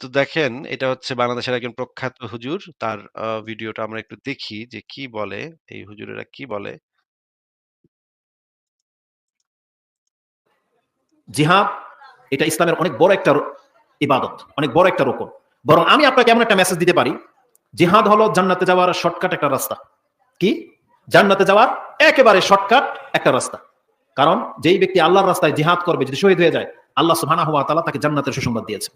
তো দেখেন এটা হচ্ছে বাংলাদেশের একজন প্রখ্যাত হুজুর। তার ভিডিওটা আমরা একটু দেখি যে কি বলে, এই হুজুরেরা কি বলে? জিহাদ এটা ইসলামের অনেক বড় একটা ইবাদত, অনেক বড় একটা রুকন। বরং আমি আপনাকে এমন একটা মেসেজ দিতে পারি, জিহাদ হলো জান্নাতে যাওয়ার শর্টকাট একটা রাস্তা। কি? জান্নাতে যাওয়ার একেবারে শর্টকাট একটা রাস্তা। কারণ যেই ব্যক্তি আল্লাহর রাস্তায় জিহাদ করবে যদি শহীদ হয়ে যায়, আল্লাহ সুবহানাহু ওয়া তাআলা তাকে জান্নাতের সুসংবাদ দিয়েছে।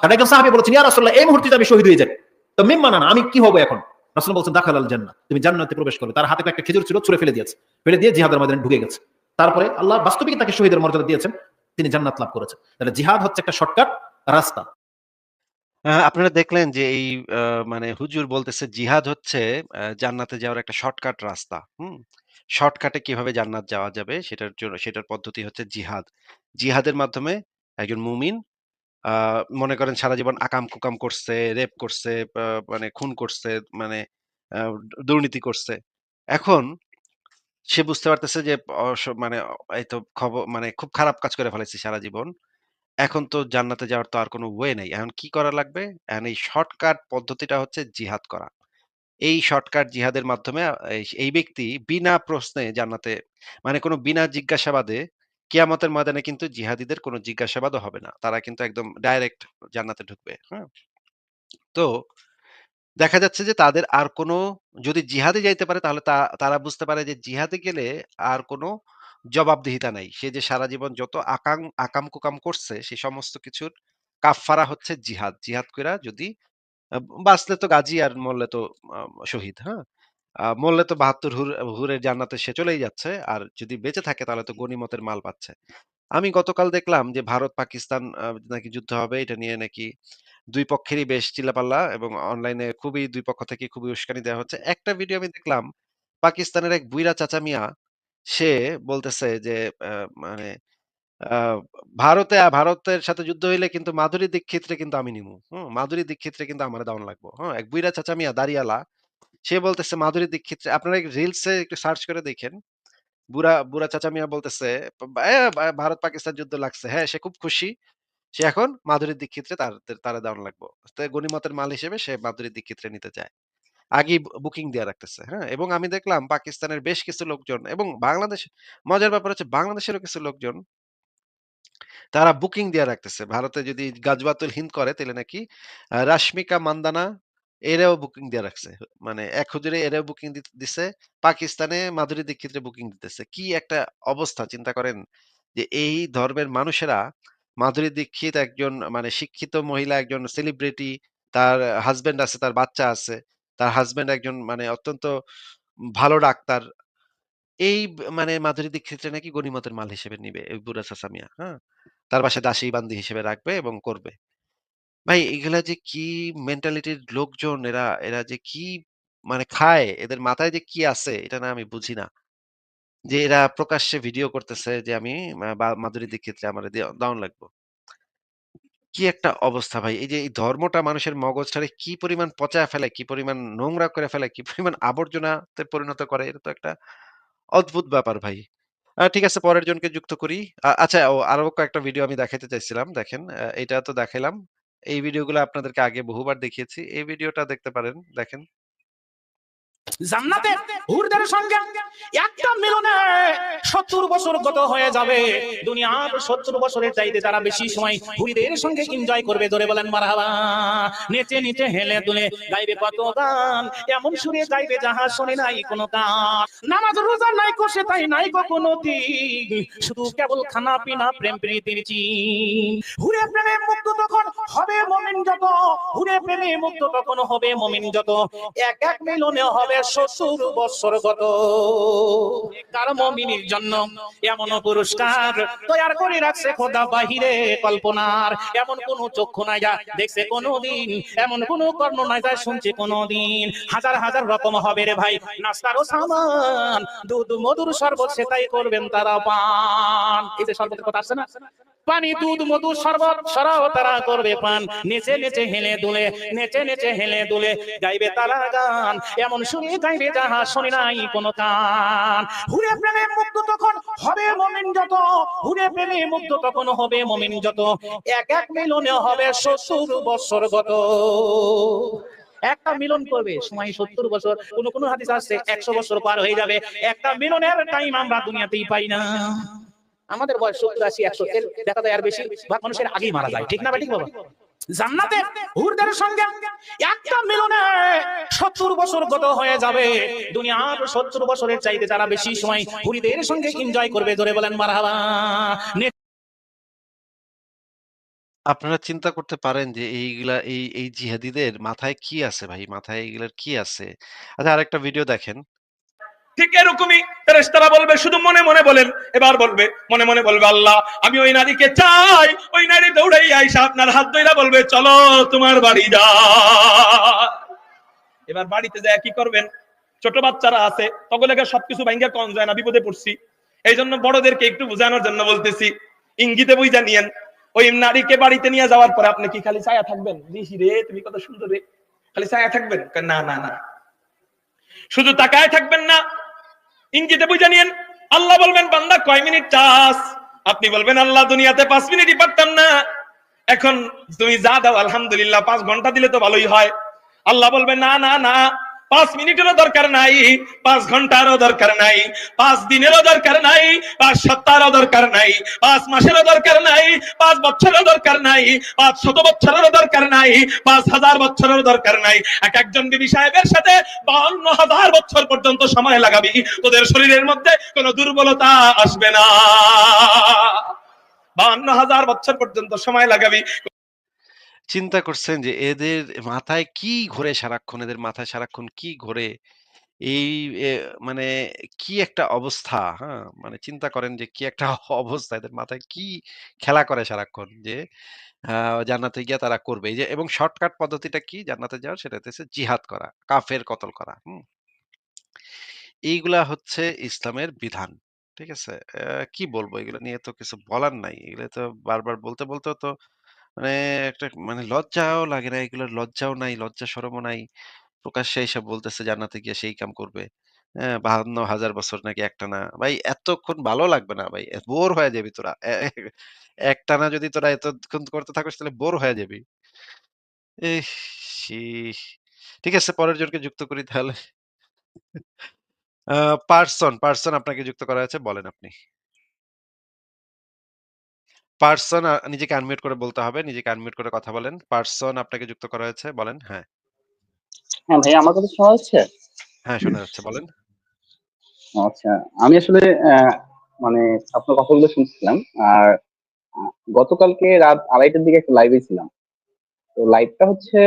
কারণ একজন সাহাবী বলেছেন, ইয়া রাসূলুল্লাহ এই মুহূর্তে আমি শহীদ হয়ে যাই, তো মিম্মা না আমি কি হব এখন? রাসূল বলছেন দাখাল আল জান্নাহ। তুমি জান্নাতে প্রবেশ করবে। তার হাতে একটা খেজুর ছিল ছুঁড়ে ফেলে দিয়েছে। ফেলে দিয়ে জিহাদের ময়দানে ঢুকে গেছে। তারপরে আল্লাহ বাস্তবিক তাকে শহীদের মর্যাদা দিয়েছেন। তিনি জান্নাত লাভ করেছেন। তাহলে জিহাদ হচ্ছে একটা শর্টকাট রাস্তা। আপনারা দেখলেন যে এই মানে হুজুর বলতেছে জিহাদ হচ্ছে জান্নাতে যাওয়ার একটা শর্টকাট রাস্তা। হুম? শর্টকাটে কীভাবে জান্নাত যাওয়া যাবে সেটার জন্য সেটার পদ্ধতি হচ্ছে জিহাদ। জিহাদের মাধ্যমে একজন মুমিন মনে করেন সারা জীবন আকাম-কুকাম করছে, রেপ করছে, মানে খুন করছে, মানে দুর্নীতি করছে। এখন সে বুঝতে পারতেছে যে মানে এই তো খবর মানে খুব খারাপ কাজ করে ফেলেছি সারা জীবন। এখন তো জান্নাতে যাওয়ার তো আর কোনো ওয়ে নেই এখন কি করা লাগবে? এখন এই শর্টকাট পদ্ধতিটা হচ্ছে জিহাদ করা। এই শর্টকাট জিহাদের মাধ্যমে এই ব্যক্তি বিনা প্রশ্নে জান্নাতে মানে কোনো বিনা জিজ্ঞাসাবাদে কিয়ামতের ময়দানে কিন্তু জিহাদিদের কোনো জিজ্ঞাসাবাদও হবে না। তারা কিন্তু একদম ডাইরেক্ট জান্নাতে ঢুকবে। হ্যাঁ? তো দেখা যাচ্ছে যে তাদের আর কোনো, যদি জিহাদে যাইতে পারে তাহলে তারা বুঝতে পারে যে জিহাদে গেলে আর কোনো জবাবদিহিতা নাই। সে যে সারা জীবন যত আকাম আকাম-কুকাম করছে সে সমস্ত কিছুর কাফফারা হচ্ছে জিহাদ। জিহাদ কইরা যদি বাঁচলে তো গাজী আর মরলে তো শহীদ, হ্যাঁ? মরলে তো ৭২ হুর হুরের জান্নাতে সে চলেই যাচ্ছে। আর যদি বেঁচে থাকে তাহলে তো গনিমতের মাল পাচ্ছে। আমি গতকাল দেখলাম যে ভারত-পাকিস্তান আ নাকি যুদ্ধ হবে। এটা নিয়ে নাকি দুই পক্ষেরই বেশ চিল্লাপাল্লা এবং অনলাইনে খুবই দুই পক্ষ থেকে খুবই উস্কানি দেওয়া হচ্ছে। একটা ভিডিও আমি দেখলাম পাকিস্তানের এক বুইড়া চাচা মিয়া সে বলতেছে যে আ মানে ভারতে ভারতের সাথে যুদ্ধ হইলে কিন্তু মাধুরী দীক্ষিতরে কিন্তু আমি নিমু। হুম? মাধুরী দীক্ষিতরে কিন্তু আমারে দেওয়ান লাগবো। হ্যাঁ? এক বুইড়া চাচা মিয়া দাড়িয়ালা। সে বলতেছে মাধুরী দীক্ষিত আপনারা রিলসে একটু সার্চ করে দেখেন। বুড়া, বুড়া চাচা মিয়া বলতেছে ভারত পাকিস্তান যুদ্ধ লাগছে। হ্যাঁ, সে খুব খুশি। সে এখন মাধুরী দীক্ষিতরে তার তারে দেওয়ান লাগবো। তো গনিমতের মাল হিসেবে সে মাধুরী দীক্ষিতরে নিতে চায়। আগেই বু বুকিং দিয়া রাখতেছে। হ্যাঁ? এবং আমি দেখলাম পাকিস্তানের বেশ কিছু লোকজন এবং বাংলাদেশ মজার ব্যাপার হচ্ছে বাংলাদেশেরও কিছু লোকজন তারা বুকিং দিয়া রাখতেছে। ভারতে যদি গাজওয়াতুল হিন্দ করে তাইলে নাকি আ রাশমিকা মান্দানা এরাও বুকিং দিয়া রাখছে। মানে এক হুজুরে এরাও বুকিং দিছে। পাকিস্তানে মাধুরী দীক্ষিতরে বুকিং দিতেছে। কি একটা অবস্থা চিন্তা করেন যে এই ধর্মের মানুষেরা মাধুরী দীক্ষিত একজন মানে শিক্ষিত মহিলা, একজন সেলিব্রিটি, তার হাসব্যান্ড আছে, তার বাচ্চা আছে। তার হাসব্যান্ড একজন মানে অত্যন্ত ভালো ডাক্তার। এই মানে মাধুরী দীক্ষিতরে নাকি গনিমতের মাল হিসেবে নিবে বুড়া চাচা মিয়া। হ্যাঁ? তার বাসায় দাসী বান্দি হিসেবে রাখবে এবং করবে। ভাই এগুলা যে কি মেন্টালিটির লোকজন এরা, এরা যে কি মানে খায়, এদের মাথায় যে কি আছে এটা না আমি বুঝি না। যে এরা প্রকাশ্যে ভিডিও করতেছে যে আমি মাধুরী দীক্ষিতরে আমারে দেওয়ান লাগবো। কি একটা অবস্থা ভাই। এই যে এই ধর্মটা মানুষের মগজটারে কি পরিমাণ পচায়া ফেলে, কি পরিমাণ নোংরা করে ফেলে, কি পরিমাণ আবর্জনাতে পরিণত করে এটা তো একটা অদ্ভুত ব্যাপার ভাই। ঠিক আছে, পরের জনকে যুক্ত করি। আচ্ছা ও আরও কয়েকটা ভিডিও আমি দেখাইতে চাইছিলাম। দেখেন এটা তো দেখাইলাম। এই ভিডিওগুলো আপনাদেরকে আগে বহুবার দেখিয়েছি। এই ভিডিওটা দেখতে পারেন। দেখেন। জান্নাতে হুরদের সঙ্গে একটা মিলনে সত্তর বছর গত হয়ে যাবে। দুনিয়ার সত্তর বছরের চাইতে তারা বেশি সময় হুরিদের সঙ্গে এনজয় করবে ধরে বলেন মারহাবা। নেচে নিচে হেলে দুলে গাইবে কত গান, এমন সুরে গাইবে যাহা শুনে নাই কোনো গান। নামাজ রোজা নাই কষে তাই নাই কোনো শুধু কেবল খানা পিনা, প্রেম, প্রীতির চিন। হুরে প্রেমে মুক্ত তখন হবে মমিন যত, হুরে প্রেমে মুক্ত তখন হবে মমিন যত। এক এক মিলনে হবে শ্বশুর বৎসর গত। কার মমিনীর জন্য এমন পুরস্কার তৈয়ার করে রাখছে খোদা বাহিরে? কল্পনার এমন কোন চক্ষু নাই যা দেখছে কোনদিন, এমন কোন কর্ণ নাই যা শুনছে কোনদিন। হাজার হাজার রকম হবে রে ভাই নাস্তারও সামান। দুধ মধুর শরবত সেটাই করবেন তারা পান। এই যে কথা আসছে না? পানি, দুধ, মধু, শরবত সরাও তারা করবে পান। নেচে নেচে, হেলে, দুলে, নেচে নেচে, হেলে, দুলে গাইবে তারা গান। এমন শুনে গাইবে যাহা শুনি নাই কোনো কান। হুরে প্রেমে মুগ্ধ তখন হবে মমিন যত। হুরে প্রেমে মুগ্ধ তখন হবে মমিন যত। এক এক মিলনে হবে শ্বশুর বৎসর গত। একটা মিলন করবে, সময় সত্তর বছর। কোন কোন হাদিস আসছে একশো বছর পার হয়ে যাবে। একটা মিলনের টাইম আমরা দুনিয়াতেই পাই না। আমাদের বয়স সত্তর আশি, একশো দেখা যায় আর বেশি ভাগ মানুষের আগেই মারা যায় ঠিক না ঠিক বাবা আপনারা চিন্তা করতে পারেন যে এইগুলা, এই এই জিহাদিদের মাথায় কি আছে ভাই? মাথায় এগুলার কি আছে? আচ্ছা আরেকটা ভিডিও দেখেন। ঠিক এরকমই ফেরেশতারা বলবে, শুধু মনে মনে বলেন। এবার বলবে, মনে মনে বলবে, আল্লাহ, আমি ওই নারীকে চাই। ওই নারী দৌড়াই আইসা আপনার হাত ধইরা বলবে, চলো তোমার বাড়ি যা এবার বাড়িতে যায়, কি করবেন? ছোট বাচ্চারা আছে তগলেকে সবকিছু ভাঙ্গা কম যায় না, বিপদে পড়ছি। এই জন্য বড়দেরকে একটু বোঝানোর জন্য বলতেছি, ইঙ্গিতে বুঝা নিয়েন, ওই নারীকে বাড়িতে নিয়ে যাওয়ার পরে আপনি কি খালি ছায়া থাকবেন? দিশি রে, তুমি কত সুন্দর রে। খালি ছায়া থাকবেন? না না না। শুধু তাকায় থাকবেন না ইঙ্গিতে বুঝে নিয়েন। আল্লাহ বলবেন, বান্দা, কয় মিনিট চাস? আপনি বলবেন, আল্লাহ, দুনিয়াতে পাঁচ মিনিটই পারতাম না। এখন তুমি যা দাও, আলহামদুলিল্লাহ, পাঁচ ঘণ্টা দিলে তো ভালোই হয়। আল্লাহ বলবে না না না পাঁচ মিনিটেরও দরকার নাই, পাঁচ ঘন্টারও দরকার নাই, পাঁচ দিনেরও দরকার নাই, পাঁচ সপ্তাহেরও দরকার নাই, পাঁচ মাসেরও দরকার নাই, পাঁচ বছরেরও দরকার নাই, পাঁচ শত বছরেরও দরকার নাই, পাঁচ হাজার বছরেরও দরকার নাই। এক একজন বিবি সাহেবের সাথে বাউন্ন হাজার বছর পর্যন্ত সময় লাগাবি, তোদের শরীরের মধ্যে কোনো দুর্বলতা আসবে না। বাউন্ন হাজার বছর পর্যন্ত সময় লাগাবি চিন্তা করছেন যে এদের মাথায় কি ঘোরে সারাক্ষণ? এদের মাথায় সারাক্ষণ কি ঘোরে? এই মানে কি একটা অবস্থা, হ্যাঁ? মানে চিন্তা করেন যে কি একটা অবস্থা এদের মাথায় কি খেলা করে সারাক্ষণ যে জান্নাতে গিয়া তারা করবে। এই যে এবং শর্টকাট পদ্ধতিটা কি জান্নাতে যাওয়ার? সেটা হচ্ছে জিহাদ করা, কাফের কতল করা। হুম? এইগুলা হচ্ছে ইসলামের বিধান। ঠিক আছে? কি বলব এগুলা নিয়ে তো কিছু বলার নাই। এগুলো তো বারবার বলতে, বলতেও তো মানে একটা মানে লজ্জাও লাগে না। এগুলোর লজ্জাও নাই, লজ্জা শরমও নাই। প্রকাশ্যে এসে বলতেছে জান্নাতে গিয়ে সেই কাম করবে। হ্যাঁ? ৫২,০০০ বছর নাকি একটানা। ভাই এতক্ষণ ভালো লাগবে না ভাই। বোর হয়ে যাবি তোরা। এ একটানা যদি তোরা এতক্ষণ করতে থাকিস তাহলে বোর হয়ে যাবি। ঠিক আছে পরের জনকে যুক্ত করি তাহলে। আ পারসন, পারসন আপনাকে যুক্ত করা হয়েছে। বলেন আপনি। পারসন নিজেকে আনমিউট করে বলতে হবে। নিজেকে আনমিউট করে কথা বলেন। পার্সন আপনাকে যুক্ত করা হয়েছে। বলেন। হ্যাঁ। হ্যাঁ ভাই আমার কথা শোনা যাচ্ছে? হ্যাঁ, শোনা যাচ্ছে। বলেন। আচ্ছা আমি আসলে মানে আপনার কথাগুলো শুনছিলাম আর গতকালকে রাত আড়াইটার দিকে একটা লাইভে ছিলাম তো লাইভটা হচ্ছে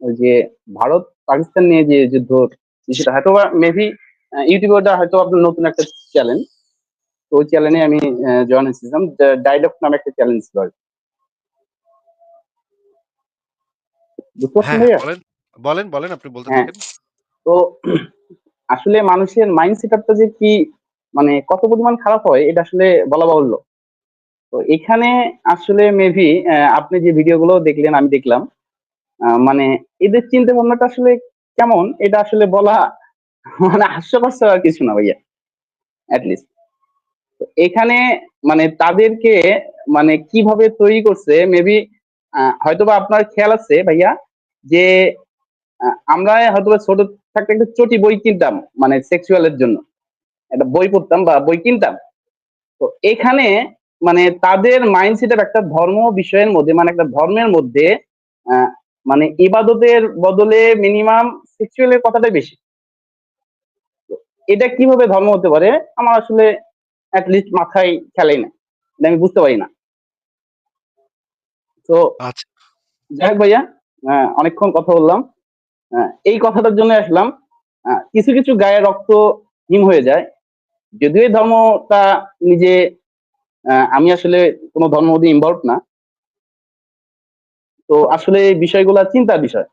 ওই যে ভারত পাকিস্তান নিয়ে যে যুদ্ধ বিষয়টা হয়তো মেবি ইউটিউবটা হয়তো আপনার নতুন একটা চ্যানেল তো ওই চ্যানেলে আমি জয়েন হয়েছিলাম ডাইলগ নামে একটা চ্যানেল ছিল আর হ্যাঁ, বলেন। বলেন, আপনি বলতে হ্যাঁ। থাকেন। তো আসলে মানুষের মাইন্ড সেটআপটা যে কি মানে কত পরিমাণ খারাপ হয় এটা আসলে বলা বাহুল্য তো এখানে আসলে মেবি আপনি যে ভিডিওগুলো দেখলেন আমি দেখলাম মানে এদের চিন্তা ভাবনাটা আসলে কেমন এটা আসলে বলা মানে হাস্যকর আর কিছু না ভাইয়া অ্যাটলিস্ট এখানে মানে তাদেরকে মানে কীভাবে তৈরি করছে মেবি হয়তোবা আপনার খেয়াল আছে ভাইয়া, যে আমরা হয়তো ছোট থাকতে একটা চটি বই কিনতাম মানে সেক্সুয়ালের জন্য। একটা বই পড়তাম বা বই কিনতাম। তো এখানে মানে তাদের মাইন্ডসেটের একটা ধর্ম বিষয়ের মধ্যে মানে একটা ধর্মের মধ্যে মানে ইবাদতের বদলে মিনিমাম সেক্সুয়ালের কথাটাই বেশি। এটা কীভাবে ধর্ম হতে পারে? আমার আসলে লিস্ট মাথায় খেলেই না। আমি বুঝতে পারি না। তো আচ্ছা। যাই হোক ভাইয়া অনেকক্ষণ কথা বললাম। এই কথাটার জন্য আসলাম। কিছু কিছু গায়ে রক্ত হিম হয়ে যায়। যদিও এই ধর্মটা নিজে আমি আসলে কোনো ধর্ম মধ্যে ইনভলভ না। তো আসলে এই বিষয়গুলো চিন্তার বিষয়।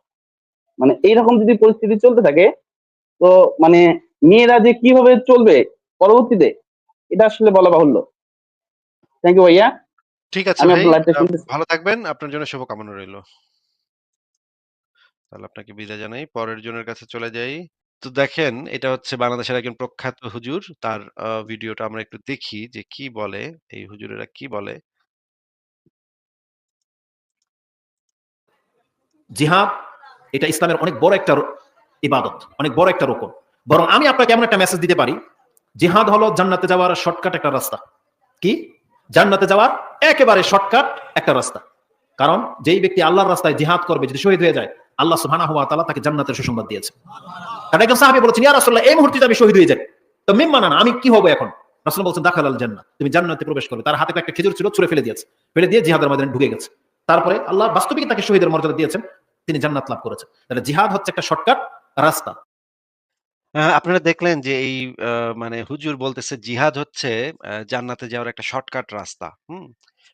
মানে এইরকম যদি পরিস্থিতি চলতে থাকে তো মানে মেয়েরা যে কীভাবে চলবে পরবর্তীতে এটা আসলে বলা বাহুল্য থ্যাংক ইউ ভাইয়া ঠিক আছে। ভালো থাকবেন। আপনার জন্য শুভকামনা রইল। তাহলে আপনাকে বিদায় জানাই। পরের জনের কাছে চলে যাই। তো দেখেন এটা হচ্ছে বাংলাদেশের একজন প্রখ্যাত হুজুর। তার ভিডিওটা আমরা একটু দেখি যে কি বলে, এই হুজুরেরা কি বলে। জিহাদ এটা ইসলামের অনেক বড় একটা ইবাদত অনেক বড় একটা রোকন বরং আমি আপনাকে এমন একটা মেসেজ দিতে পারি জিহাদ হলো জান্নাতে যাওয়ার শর্টকাট একটা রাস্তা। কি? জান্নাতে যাওয়ার একেবারে শর্টকাট একটা রাস্তা। কারণ যেই ব্যক্তি আল্লাহর রাস্তায় জিহাদ করবে, যদি শহীদ হয়ে যায়, আল্লাহ সুবহানাহু ওয়া তাআলা তাকে জান্নাতের সুসংবাদ দিয়েছে। কারণ একজন সাহাবী বলেছেন, ইয়া রাসূলুল্লাহ, এই মুহূর্তে আমি শহীদ হয়ে যাই, তো মিম্মা না আমি কি হব এখন? রাসূল বলছেন দাখাল আল জান্নাহ, তুমি জান্নাতে প্রবেশ করবে। তার হাতে একটা খেজুর ছিল, ছুঁড়ে ফেলে দিয়েছে। ফেলে দিয়ে জিহাদের ময়দানে ঢুকে গেছে। তারপরে আল্লাহ বাস্তবিক তাকে শহীদের মর্যাদা দিয়েছেন, তিনি জান্নাত লাভ করেছেন। তাহলে জিহাদ হচ্ছে একটা শর্টকাট রাস্তা। আপনারা দেখলেন যে এই মানে হুজুর বলতেছে জিহাদ হচ্ছে জান্নাতে যাওয়ার একটা শর্টকাট রাস্তা। হুম?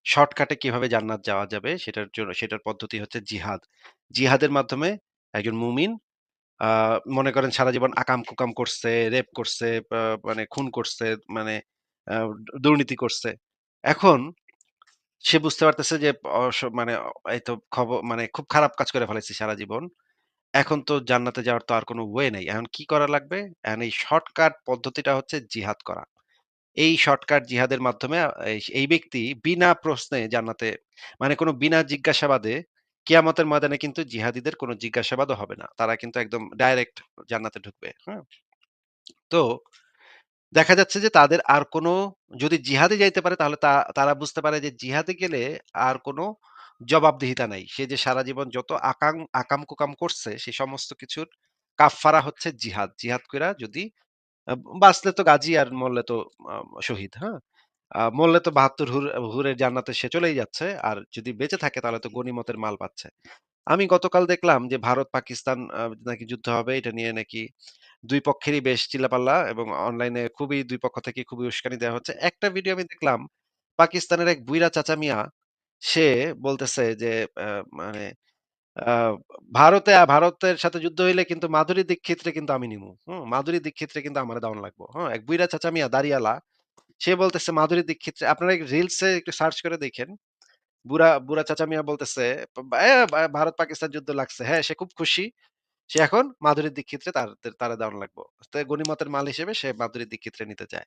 শর্টকাটে কীভাবে জান্নাত যাওয়া যাবে সেটার জন্য সেটার পদ্ধতি হচ্ছে জিহাদ। জিহাদের মাধ্যমে একজন মুমিন মনে করেন সারা জীবন আকাম-কুকাম করছে, রেপ করছে, মানে খুন করছে, মানে দুর্নীতি করছে। এখন সে বুঝতে পারতেছে যে মানে এই তো খব মানে খুব খারাপ কাজ করে ফেলেছি সারা জীবন। এখন তো জান্নাতে যাওয়ার তো আর কোনো ওয়ে নেই। এখন কি করা লাগবে? এখন এই শর্টকাট পদ্ধতিটা হচ্ছে জিহাদ করা। এই শর্টকাট জিহাদের মাধ্যমে এই ব্যক্তি বিনা প্রশ্নে জান্নাতে মানে কোনো বিনা জিজ্ঞাসাবাদে কিয়ামতের ময়দানে কিন্তু জিহাদীদের কোনো জিজ্ঞাসাবাদও হবে না। তারা কিন্তু একদম ডাইরেক্ট জান্নাতে ঢুকবে। হ্যাঁ? তো দেখা যাচ্ছে যে তাদের আর কোনো, যদি জিহাদে যাইতে পারে তাহলে তা, তারা বুঝতে পারে যে জিহাদে গেলে আর কোনো জবাবদিহিতা নাই। সে যে সারা জীবন যত আকাম আকাম-কুকাম করছে সে সমস্ত কিছুর কাফফারা হচ্ছে জিহাদ। জিহাদ কইরা যদি বাঁচলে তো গাজী আর মরলে তো শহীদ, হ্যাঁ? মরলে তো ৭২ হুর হুরের জান্নাতে সে চলেই যাচ্ছে। আর যদি বেঁচে থাকে তাহলে তো গনিমতের মাল পাচ্ছে। আমি গতকাল দেখলাম যে ভারত-পাকিস্তান নাকি যুদ্ধ হবে। এটা নিয়ে নাকি দুই পক্ষেরই বেশ চিল্লাপাল্লা এবং অনলাইনে খুবই দুই পক্ষ থেকে খুবই উস্কানি দেওয়া হচ্ছে। একটা ভিডিও আমি দেখলাম পাকিস্তানের এক বুইরা চাচা মিয়া সে বলতেছে যে মানে ভারতে ভারতের সাথে যুদ্ধ হইলে কিন্তু মাধুরী দীক্ষিতরে কিন্তু আমি নিমু। হুম? মাধুরী দীক্ষিতরে কিন্তু আমারে দাউন লাগবো। হ্যাঁ? এক বুইড়া চাচা মিয়া দাড়িয়ালা। সে বলতেছে মাধুরী দীক্ষিত আপনারা রিলসে একটু সার্চ করে দেখেন। বুড়া বুড়া চাচা মিয়া বলতেছে ভারত পাকিস্তান যুদ্ধ লাগছে। হ্যাঁ, সে খুব খুশি। সে এখন মাধুরী দীক্ষিতরে তার তারে দেওয়ান লাগবো। তো গনিমতের মাল হিসেবে সে মাধুরী দীক্ষিতরে নিতে চায়।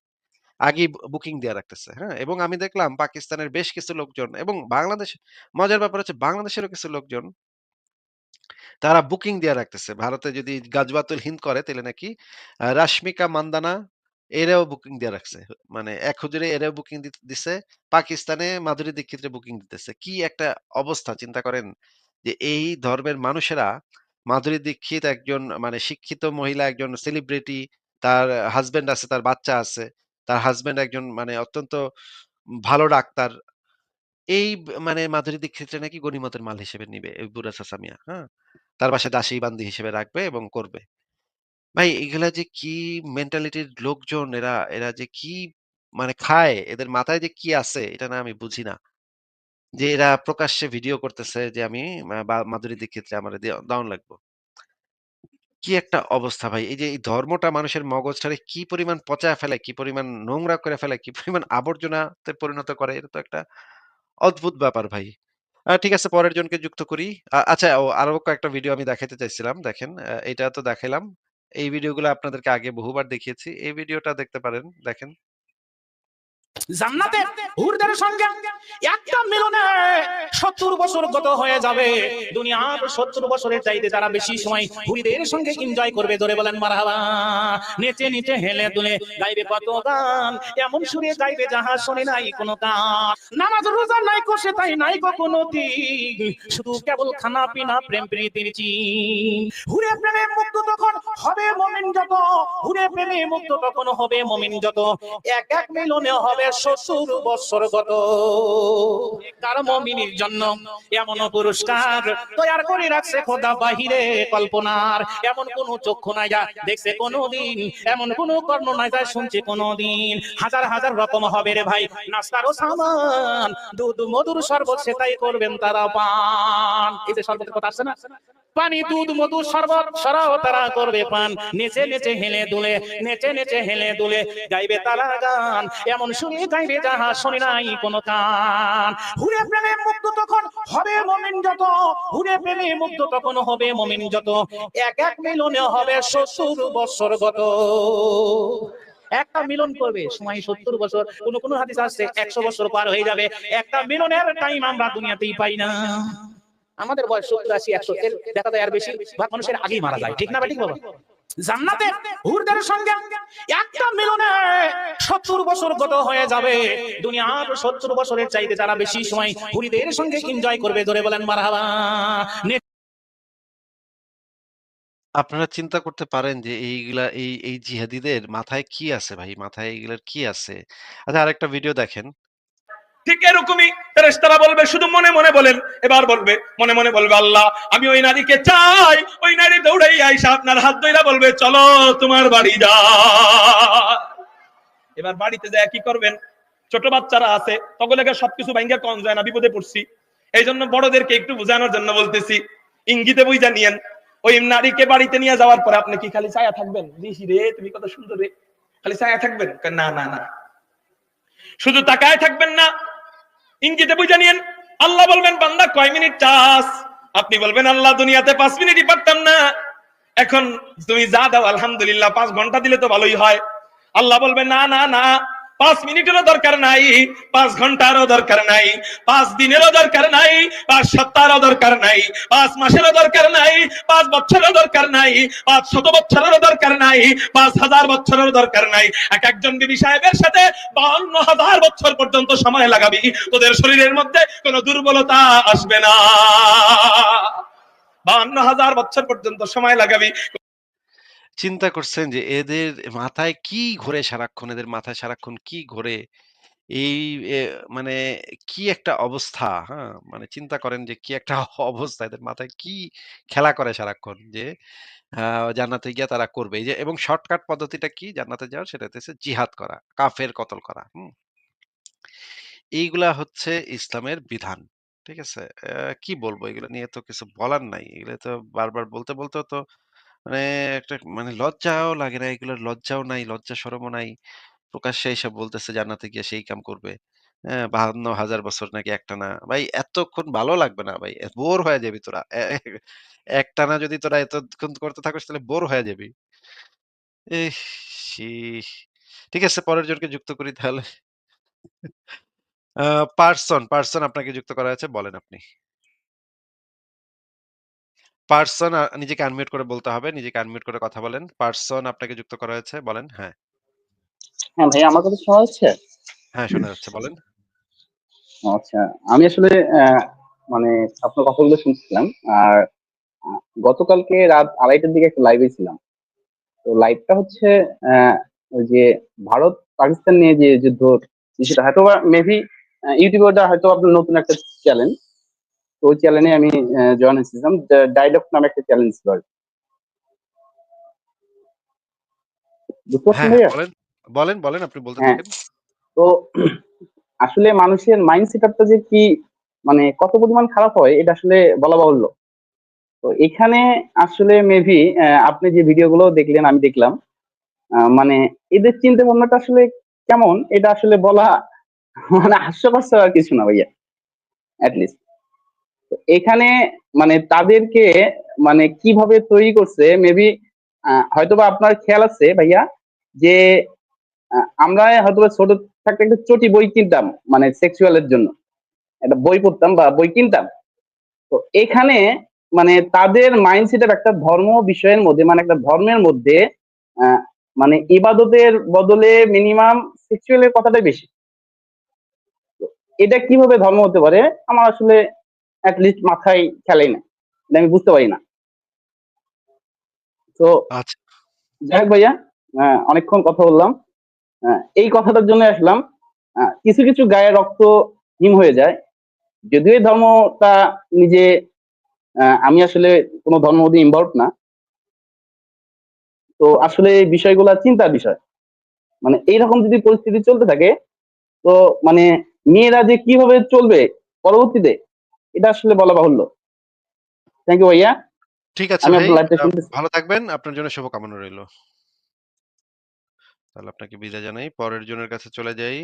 আগেই বুকিং দেয়া রাখতেছে। হ্যাঁ? এবং আমি দেখলাম পাকিস্তানের বেশ কিছু লোকজন এবং বাংলাদেশ মজার ব্যাপার হচ্ছে বাংলাদেশেরও কিছু লোকজন তারা বুকিং দিয়া রাখতেছে। ভারতে যদি গাজওয়াতুল হিন্দ করে তাইলে নাকি রাশমিকা মান্দানা এরাও বুকিং দিয়া রাখছে। মানে এক হুজুরে এরাও বুকিং দিছে। পাকিস্তানে মাধুরী দীক্ষিতের বুকিং দিতেছে। কি একটা অবস্থা চিন্তা করেন যে এই ধর্মের মানুষেরা মাধুরী দীক্ষিত একজন মানে শিক্ষিত মহিলা, একজন সেলিব্রিটি, তার হাসব্যান্ড আছে, তার বাচ্চা আছে। তার হাসব্যান্ড একজন মানে অত্যন্ত ভালো ডাক্তার। এই মানে মাধুরী দীক্ষিতরে নাকি গনিমতের মাল হিসেবে নিবে এই বুড়া চাচা মিয়া। হ্যাঁ? তার বাসায় দাসী বান্দি হিসেবে রাখবে এবং করবে। ভাই এগুলা যে কি মেন্টালিটির লোকজন এরা, এরা যে কি মানে খায়, এদের মাথায় যে কি আছে এটা না আমি বুঝি না। যে এরা প্রকাশ্যে ভিডিও করতেছে যে আমি মাধুরী দীক্ষিতরে আমারে দাউন লাগবো। কি একটা অবস্থা ভাই। এই যে এই ধর্মটা মানুষের মগজটারে কি পরিমাণ পচায় ফেলে, কি পরিমাণ নোংরা করে ফেলে, কি পরিমাণ আবর্জনাতে পরিণত করে এটা তো একটা অদ্ভুত ব্যাপার ভাই। ঠিক আছে পরের জনকে যুক্ত করি। আচ্ছা ও আরও কয়েকটা ভিডিও আমি দেখাতে চাইছিলাম। দেখেন এটা তো দেখাইলাম। এই ভিডিওগুলো আপনাদেরকে আগে বহুবার দেখিয়েছি। এই ভিডিওটা দেখতে পারেন। দেখেন। জান্নাতে হুরদের সঙ্গে একটা মিলনে সত্তর বছর গত হয়ে যাবে। দুনিয়ার সত্তর বছরের চাইতে তারা বেশি সময় হুরিদের সঙ্গে এনজয় করবে, ধরে বলেন মারহাবা, নেচে নিচে হেলে দুলে গাইবে কত গান এমন সুরে গাইবে যাহা শুনে নাই কোনো গান নামাজ রোজা নাই কষে তাই নাই গো কোনো শুধু কেবল খানা পিনা, প্রেম, প্রীতির চিন। হুরে প্রেমে মুক্ত তখন হবে মমিন যত, হুরে প্রেমে মুক্ত তখন হবে মমিন যত। এক এক মিলনে হবে শ্বশুর বৎসর গত। কার মমিনীর জন্য এমন পুরস্কার তৈয়ার করে রাখছে খোদা বাহিরে? কল্পনার এমন কোন চক্ষু নাই যা দেখছে কোনদিন, এমন কোন কর্ণ নাই যা শুনছে কোনদিন। হাজার হাজার রকম হবে রে ভাই নাস্তারও সামান। দুধ মধুর শরবত সেটাই করবেন তারা পান। এই যে শরবতের কথা আসছে না? পানি, দুধ, মধু, শরবত, সরাও, তারা করবে পান। নেচে নেচে, হেলে, দুলে, নেচে নেচে, হেলে, দুলে, গাইবে তারা গান। এমন শুনে গাইবে যাহা শুনি নাই কোনো কান। হুরে প্রেমে মুগ্ধ তখন হবে মমিন যত। হুরে প্রেমে মুগ্ধ তখন হবে মমিন যত। এক এক মিলনে হবে সত্তর বছর গত। একটা মিলন করবে, সময় সত্তর বছর। কোন কোন হাদিস আসছে একশো বছর পার হয়ে যাবে। একটা মিলনের টাইম আমরা দুনিয়াতেই পাই না। আমাদের বয়স সত্তর আশি, একশো দেখা যায় আর বেশি ভাগ মানুষের আগেই মারা যায় ঠিক না ঠিক বাবা আপনারা চিন্তা করতে পারেন যে এইগুলা, এই এই জিহাদিদের মাথায় কি আছে ভাই? মাথায় এগুলার কি আছে? আচ্ছা আরেকটা ভিডিও দেখেন। ঠিক এরকমই ফেরেশতারা বলবে, শুধু মনে মনে বলেন। এবার বলবে, মনে মনে বলবে, আল্লাহ, আমি ওই নারীকে চাই। ওই নারী দৌড়াই আইসা আপনার হাত ধইরা বলবে, চলো তোমার বাড়ি যা এবার বাড়িতে যায়, কি করবেন? ছোট বাচ্চারা আছে তগলেকে সবকিছু ভাঙ্গা কম যায় না, বিপদে পড়ছি। এই জন্য বড়দেরকে একটু বোঝানোর জন্য বলতেছি, ইঙ্গিতে বুঝা নিয়েন, ওই নারীকে বাড়িতে নিয়ে যাওয়ার পরে আপনি কি খালি ছায়া থাকবেন? ঋষি রে, তুমি কত সুন্দর রে। খালি ছায়া থাকবেন? না না না। শুধু তাকায় থাকবেন না ইঙ্গিতে বুঝে নিয়েন, আল্লাহ বলবেন, বান্দা কয় মিনিট চাস? আপনি বলবেন, আল্লাহ দুনিয়াতে পাঁচ মিনিটই পারতাম না। এখন তুমি যা দাও, আলহামদুলিল্লাহ, পাঁচ ঘণ্টা দিলে তো ভালোই হয়। আল্লাহ বলবে, না না না পাঁচ মিনিটেরও দরকার নাই, পাঁচ ঘন্টারও দরকার নাই, পাঁচ দিনেরও দরকার নাই, পাঁচ সপ্তাহেরও দরকার নাই, পাঁচ মাসেরও দরকার নাই, পাঁচ বছরেরও দরকার নাই, পাঁচ শত বছরেরও দরকার নাই, পাঁচ হাজার বছরেরও দরকার নাই। এক একজন বিবি সাহেবের সাথে বান্ন হাজার বছর পর্যন্ত সময় লাগাবি, তোদের শরীরের মধ্যে কোনো দুর্বলতা আসবে না। বান্ন হাজার বছর পর্যন্ত সময় লাগাবি চিন্তা করছেন যে এদের মাথায় কি ঘোরে সারাক্ষণ? এদের মাথায় সারাক্ষণ কি ঘোরে? এই মানে কি একটা অবস্থা, হ্যাঁ? মানে চিন্তা করেন যে কি একটা অবস্থা এদের মাথায় কি খেলা করে সারাক্ষণ যে জান্নাতে গিয়া তারা করবে। যে এবং শর্টকাট পদ্ধতিটা কি জান্নাতে যাওয়ার? সেটা হচ্ছে জিহাদ করা, কাফের কতল করা। হুম? এইগুলা হচ্ছে ইসলামের বিধান। ঠিক আছে? কি বলব এগুলা নিয়ে তো কিছু বলার নাই। এগুলা তো বারবার বলতে, বলতেও তো মানে একটা মানে লজ্জাও লাগে না। এগুলোর লজ্জাও নাই, লজ্জা শরমও নাই। প্রকাশ্যে এসে বলতেছে জান্নাতে গিয়ে সেই কাম করবে। হ্যাঁ, ৫২,০০০ বছর নাকি একটানা। ভাই এতক্ষণ ভালো লাগবে না ভাই। বোর হয়ে যাবি তোরা। এ একটানা যদি তোরা এতক্ষণ করতে থাকোস তাহলে বোর হয়ে যাবি। ইস! ছি! ঠিক আছে পরের জনকে যুক্ত করি তাহলে। আ পারসন, পারসন আপনাকে যুক্ত করা হয়েছে বলেন আপনি। পারসন আ নিজেকে আনমিউট করে বলতে হবে। নিজেকে আনমিউট করে কথা বলেন। পারসন আপনাকে যুক্ত করা হয়েছে বলেন। হ্যাঁ। হ্যাঁ ভাই আমার কথা শোনা যাচ্ছে হ্যাঁ, শোনা যাচ্ছে বলেন। আচ্ছা আমি আসলে মানে আপনার কথাগুলো শুনছিলাম আর গতকালকে রাত আড়াইটার দিকে একটা লাইভে ছিলাম তো লাইভটা হচ্ছে ওই যে ভারত পাকিস্তান নিয়ে যে যুদ্ধ হয়তো মেবি ইউটিউবে হয়তো আপনার নতুন একটা চ্যানেল তো ওই চ্যানেলে আমি জয়েন হয়েছিলাম। ডায়লগ নামে একটা চ্যালেঞ্জ ছিল আর হ্যাঁ, বলেন, বলেন, আপনি বলতে হ্যাঁ। থাকেন। তো আসলে মানুষের মাইন্ড সেটআপটা যে কি মানে কত পরিমাণ খারাপ হয় এটা আসলে বলা বাহুল্য। তো এখানে আসলে মেবি আপনি যে ভিডিওগুলো দেখলেন আমি দেখলাম। মানে এদের চিন্তা ভাবনাটা আসলে কেমন এটা আসলে বলা মানে হাস্যকর ছাড়া কিছু না ভাইয়া অ্যাটলিস্ট এখানে মানে তাদেরকে মানে কীভাবে তৈরি করছে মেবি হয়তোবা আপনার খেয়াল আছে ভাইয়া, যে আমরা হয়তোবা ছোট থাকতে একটা চটি বই কিনতাম মানে সেক্সুয়ালের জন্য। একটা বই পড়তাম বা বই কিনতাম। তো এখানে মানে তাদের মাইন্ডসেটের একটা ধর্ম বিষয়ের মধ্যে মানে একটা ধর্মের মধ্যে মানে ইবাদতের বদলে মিনিমাম সেক্সুয়ালের কথাটাই বেশি। এটা কীভাবে ধর্ম হতে পারে? আমার আসলে লিস্ট মাথায় খেলেই না। আমি বুঝতে পারি না। তো আচ্ছা। যাই হোক ভাইয়া অনেকক্ষণ কথা বললাম। আহ, এই কথাটার জন্য আসলাম। কিছু কিছু গায়ে রক্ত হিম হয়ে যায়। যদিও এই ধর্মটা নিজে আমি আসলে কোনো ধর্ম মধ্যে ইনভলভ না। তো আসলে এই বিষয়গুলো চিন্তার বিষয়। মানে এইরকম যদি পরিস্থিতি চলতে থাকে তো মানে মেয়েরা যে কীভাবে চলবে পরবর্তীতে এটা আসলে বলা বাহুল্য থ্যাংক ইউ ভাইয়া ঠিক আছে ভালো থাকবেন। আপনার জন্য শুভকামনা রইল তাহলে আপনাকে বিদায় জানাই। পরের জনের কাছে চলে যাই।